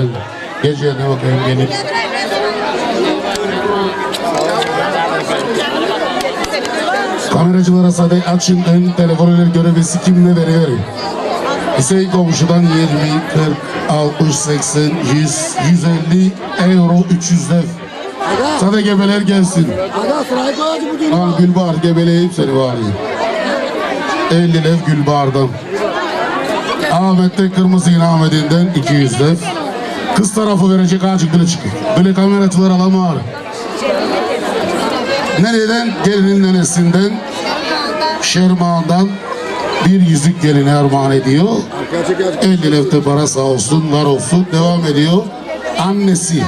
güzel. Gecelerine bakayım gelin. Kameracılara sadece açın ön telefonuyla görevlisi kimle veriyor. Hüseyin komşudan 20, 40, 60, 80, 100, 150 euro 300 dev. Sadece gebeler gelsin. Aga sırayı koyacı bu değil. Al Gülbahar gebeleyip seni bari. 50 lev Gülbahar'dan. Ahmet'te Kırmızı İğne Ahmet'inden 200 lev. Kız tarafı verecek acık bile çıkıyor. Böyle kameracılar alamıyor. Nereden? Gelinin nenesinden, Şermağan'dan bir yüzük geline armağan ediyor. Gerçek gerçek. 50 levte para sağ olsun, var olsun. Devam ediyor. Annesi.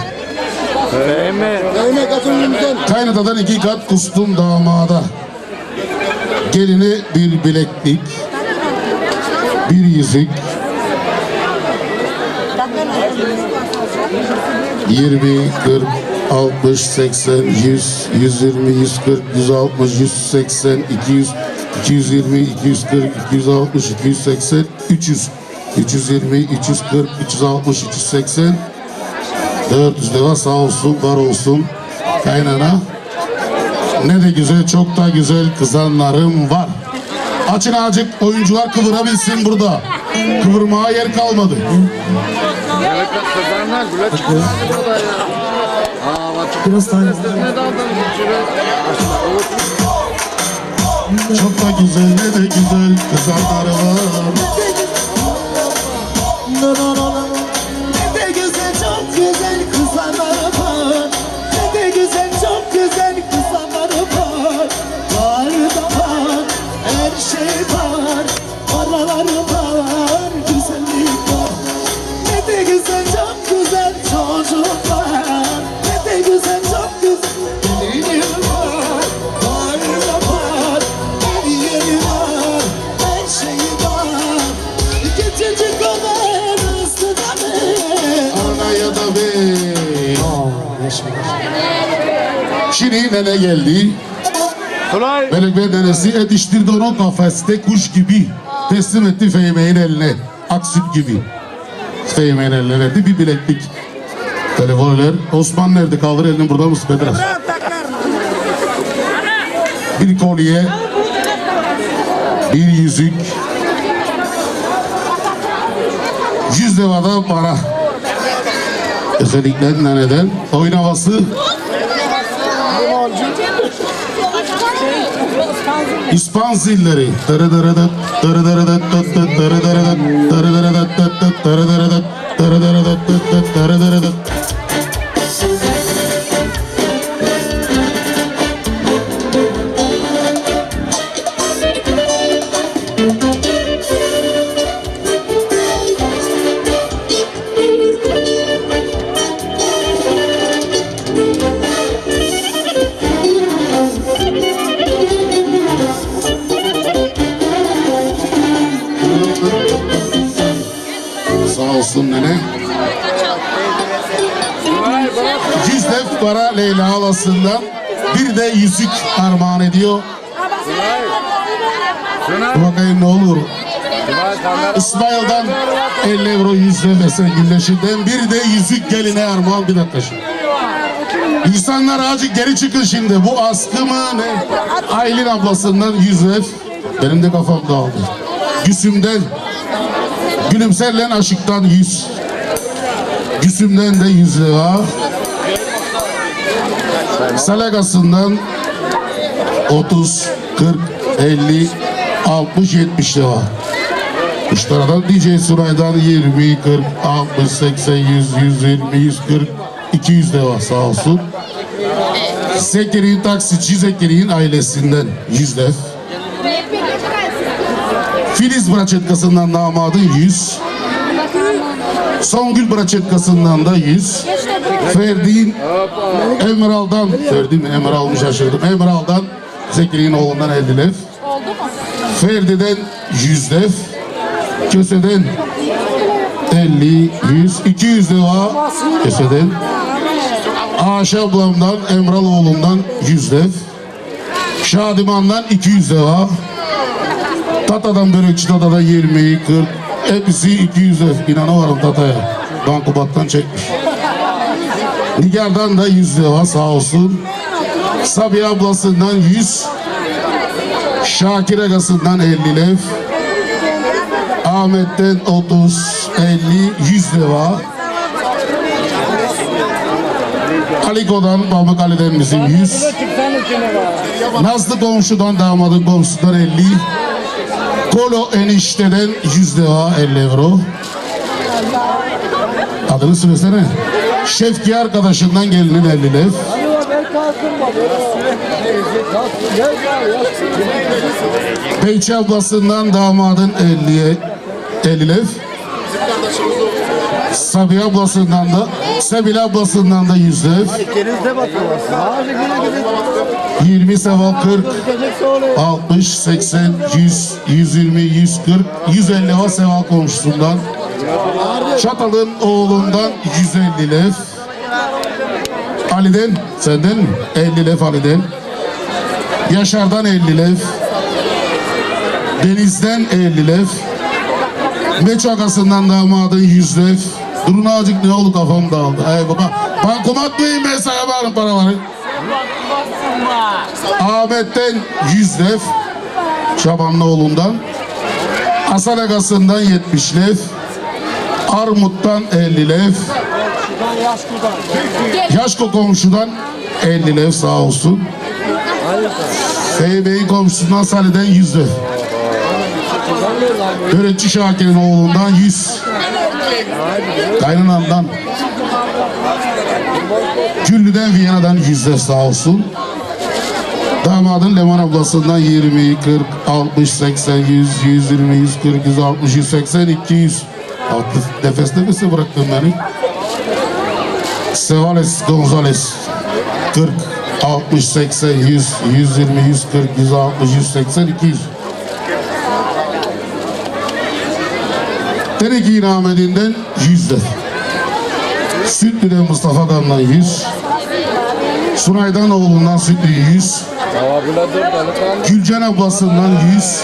Kaynatadan iki kat kustum damada. Geline bir bileklik, bir yüzük, 20, 40, 60, 80, 100, 120, 140, 160, 180, 200, 220, 240, 260, 280, 300, 320, 340, 360, 380, 400 lira sağ olsun, var olsun kaynana. Ne de güzel, çok da güzel kızanlarım var. Açın azıcık oyuncular kıvırabilsin burada. Kıvırmaya yer kalmadı. Biraz tane. Çok da güzel, ne de güzel kızanları var. Şimdi nene geldi. Melek ve nenesi yetiştirdi onu kafeste kuş gibi. Teslim etti Fehmi'nin eline. Aksüt gibi. Fehmi'nin eline verdi bir bileklik. Telefonlar. Osman nerede? Kaldır elini burada mısın Pedras? Bir kolye. Bir yüzük. Yüz levada para. Özellikle neneden. Oyun İspan zilleri. Bakayım ne olur. İsmail'dan 50 euro 100 lira mesela Güneşi'nden bir de yüzük geline armağan bir dakika şimdi. İnsanlar azıcık geri çıkın şimdi. Bu askı mı ne? Aylin ablasından 100 ev. Benim de kafam dağıldı. Güsüm'den Gülümserlen aşıktan 100. Güsüm'den de 100 lira. Salagasından 30, 40, 50, 60, 70 lira. Kuşlardan DJ Sunay'dan 20, 40, 60, 80, 100, 120, 140, 200 lira sağ olsun. Zekeri'nin taksici Zekeri'nin ailesinden 100 lira. Filiz Braçetkası'ndan damadın 100. Songül Braçetkası'ndan da 100. Ferdi'nin Emeral'dan, Ferdi mi Emeral mı şaşırdım. Emeral'dan Zekeri'nin oğlundan 50 lev. Ferdi'den 100 lev. Köse'den 50, 100, 200 lira Köse'den. Ayşe ablamdan, Emral oğlumdan 100 lev. Şadiman'dan 200 lira. Tata'dan börekçi Tata'da 20, 40. Hepsi 200 lev. İnanamıyorum Tata'ya. bankomattan çekmiş. Nigar'dan da 100 lira sağ olsun. Sabiha ablasından 100. Şakir Agası'ndan 50 lev. Ahmet'ten 30, 50, 100 lira. Aliko'dan Pamuk Ali'den bizim 100. Nazlı komşudan damadın komşusundan 50. Kolo enişteden 100 lira 50 euro. Adını söylesene. Şefki arkadaşından gelinin 50 lev. Beyçi ablasından damadın 50'ye 50 lev. Sabiha ablasından da Sebil ablasından da 100 lev. Denizde batıyorlar. Ağacı güne güne. 20 seval 40 60 80 100 120 140 150 var seval komşusundan. Çatal'ın oğlundan 150 lev. Ali'den senden mi? 50 lev Ali'den. Yaşar'dan 50 lev. Deniz'den 50 lev. Meç Agası'ndan damadın 100 lev. Durun azıcık ne oldu kafam dağıldı. Ay baba. Bankomat mıyım ben sana varım paraları. Ahmet'ten 100 lev. Şabanlıoğlu'ndan. Hasan Agası'ndan 70 lev. Armut'tan 50 lev. Yaşko komşudan 50 lev sağ olsun. Bey'in komşusundan Salih'den 100 lev. Öğretçi Şakir'in oğlundan 100. Kaynanamdan. Güllü'den Viyana'dan 100 lev sağ olsun. Damadın Leman ablasından 20, 40, 60, 80, 100, 120, 140, 160, 180, 200. Altı nefes nefese bıraktın beni. Sevales Gonzales 40, 60, 80, 100, 120, 140, 160, 180, 200. Tereki İnamedi'nden 100 lira. Sütlü'den Mustafa Dam'dan 100. Sunay'dan oğlundan Sütlü 100. Gülcan ablasından 100.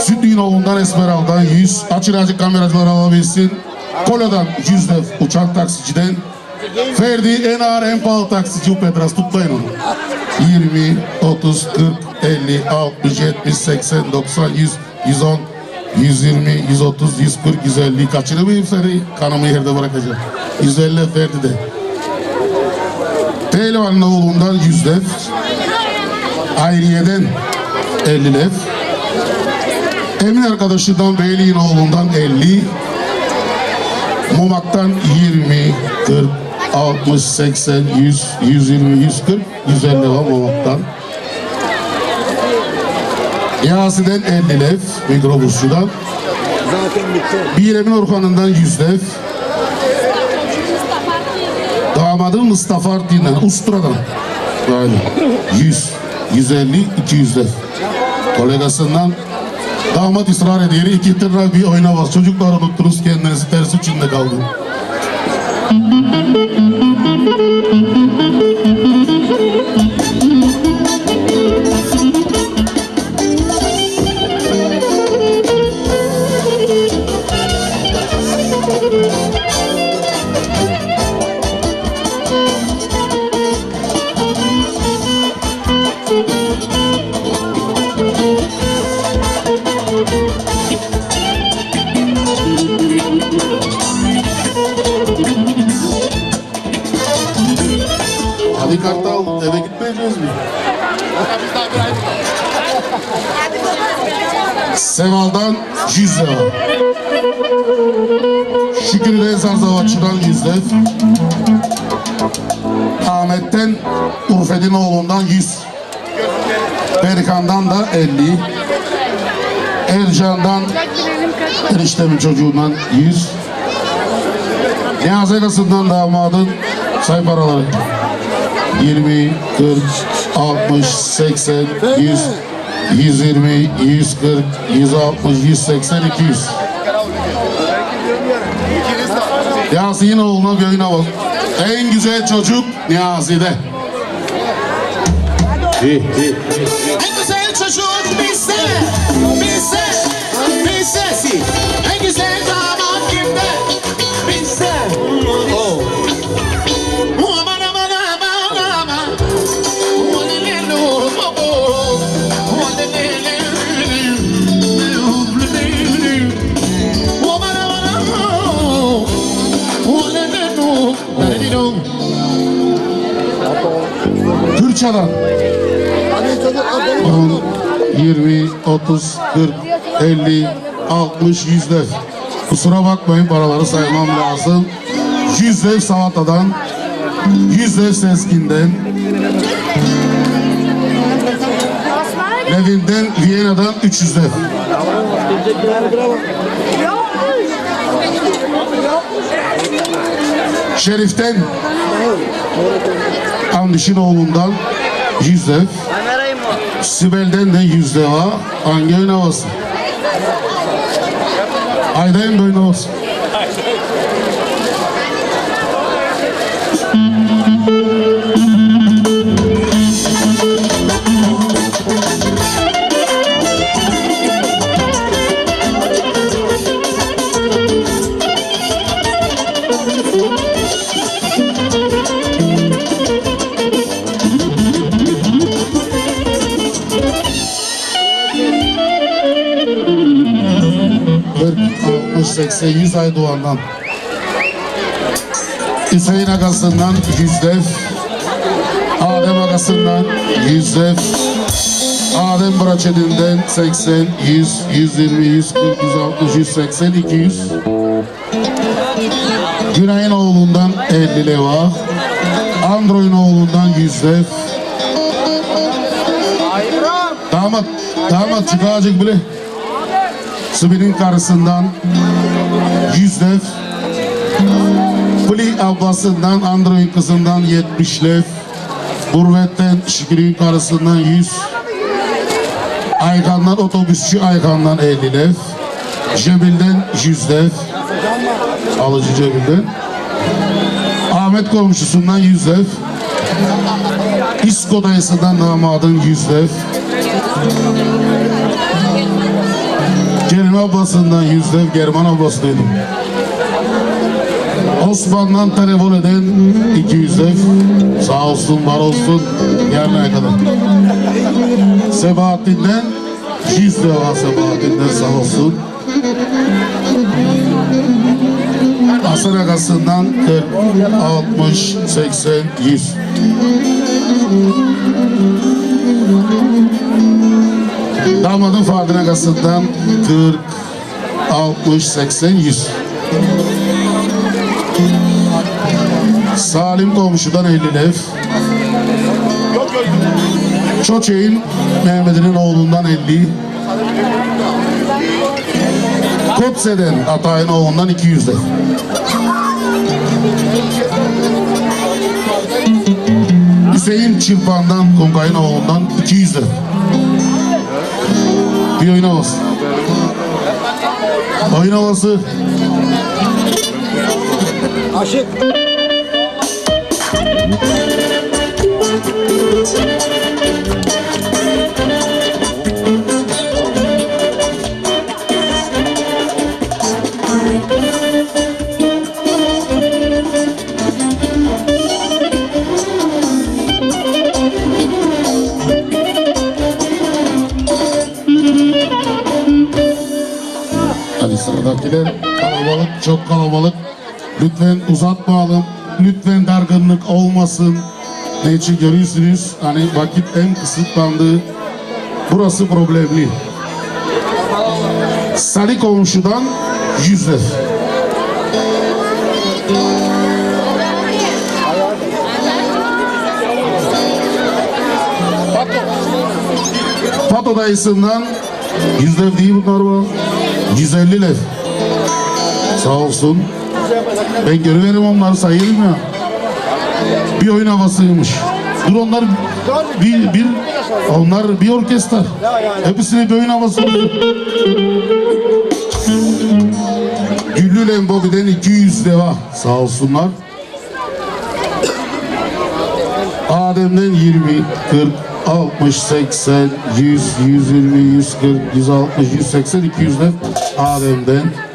Sütlü'nün oğlundan Esmeral'dan 100. Açın açık kameracılar alabilsin. Kolo'dan 100 dev uçak taksiciden. Ferdi en ağır en pahalı taksici bu Petras tutmayın onu. 20, 30, 40, 50, 60, 70, 80, 90, 100, 110, 120, 130, 140, 150 kaçırmayayım seni kanımı yerde bırakacağım. 150 Ferdi de. Pehlivan'ın oğlundan 100 dev. Ayriye'den 50 lev. Emin arkadaşından Beyliğin oğlundan 50. Mumak'tan 20, 40, 60, 80, 100, 120, 140, 150 var Mumak'tan. Yasin'den 50 lev, mikrobusçudan. Zaten bitti. Bir Emin Orhan'ından 100 lev. Damadı Mustafa Artin'den, Ustura'dan. Böyle. 100, 150, 200 lev. Kolegasından damat ısrar ediyor. İki lira bir oyna var. Çocuklar unuttunuz kendinizi ters içinde kaldı. Hadi Kartal eve gitmeyeceğiz mi? Seval'dan 100 lira. Şükrü Rezar Zavatçı'dan 100 lira. Ahmet'ten Urfedin oğlundan 100. Berkan'dan da 50. Ercan'dan eniştemin çocuğundan 100. Niyazi Elas'ından damadın say paraları. 20, 40, 60, 80, 100, 120, 140, 160, 180, 200. Niyazi'nin oğluna göğüne bak. En güzel çocuk Niyazi'de. En güzel çocuk bizde, bizde, bizdesin. Foça'dan. 10, 20, 30, 40, 50, 60, 100 dev. Kusura bakmayın paraları saymam lazım. 100 dev Savata'dan, 100 dev Seskin'den, Levin'den, Viyana'dan 300 dev. Şerif'ten, Andiş'in oğlundan 100 dev. Sibel'den de 100 dev var. Hangi oyun havası? Aydayım da oyun havası. Kırk, 100 ay doğandan. Hüseyin Agası'ndan 100 dev. Adem Agası'ndan 100 dev. Adem Braçeli'nden 80, 100, 120, 140, 160, 180, 200. Günay'ın oğlundan 50 leva. Andro'nun oğlundan 100 dev. Damat, damat çıkacak bile. Sıbir'in karısından 100 dev. Puli ablasından Andro'nun kızından 70 lev. Burvet'ten Şükür'ün karısından 100. Aykan'dan otobüsçü Aykan'dan 50 lev. Cebil'den 100 lev. Alıcı Cebil'den. Ahmet komşusundan 100 lev. İsko dayısından damadın 100 lev. Kerime ablasından 100 lev. German ablası duydum. Osman'dan telefon eden 200 lev. Sağ olsun, var olsun. Yarına kadar. Sebahattin'den 100 lev var Sebahattin'den sağ olsun. Hasan Agası'ndan 40, 60, 80, 100. Damadın Fadil Agası'ndan 40, 60, 80, 100. Salim komşudan 50 lev. Çoçey'in Mehmet'in oğlundan 50. Kopse'den Atay'ın oğlundan 200 lev. Hüseyin Çırpan'dan Konkay'ın oğlundan 200 lev. Bir oyun havası. Oyun havası. Aşık. Çok kalabalık. Lütfen uzatmayalım. Lütfen dargınlık olmasın. Ne için görüyorsunuz? Hani vakit hem kısıtlandı. Burası problemli. Salih komşudan yüzler. Pato dayısından yüz lev değil bunlar var. 150 lev. Sağ olsun. Ben görüverim onları sayayım ya. Bir oyun havasıymış. Dur onlar bir, bir onlar bir orkestra. Hepsine bir oyun havası. Güllü Lembobi'den 200 deva. Sağ olsunlar. Adem'den 20, 40, 60, 80, 100, 120, 140, 160, 180, 200 de Adem'den.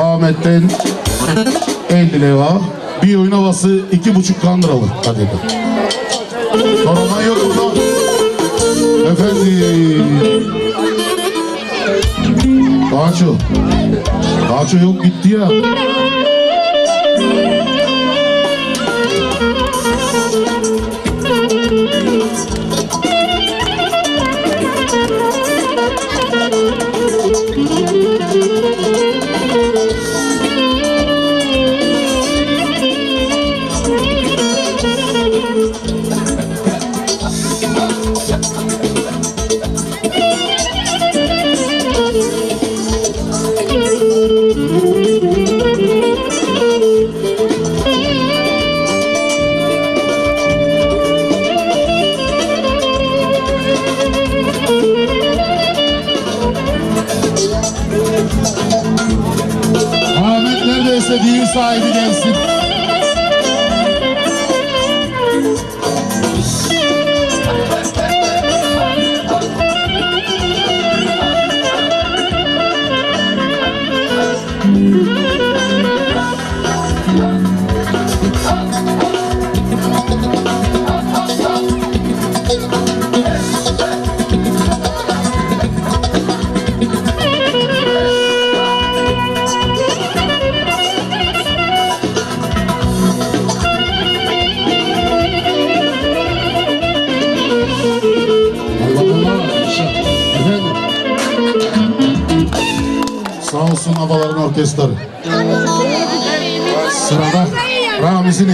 Ahmet'ten 50 leva. Bir oyun havası iki buçuk kandıralı. Hadi bakalım. Sorunlar yok burada. Efendim. Bağço. Bağço yok gitti ya. Sahibi gelsin.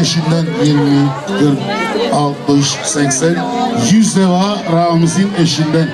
Ramiz'in eşinden 20, 40, 60, 80, 100 deva Ramiz'in eşinden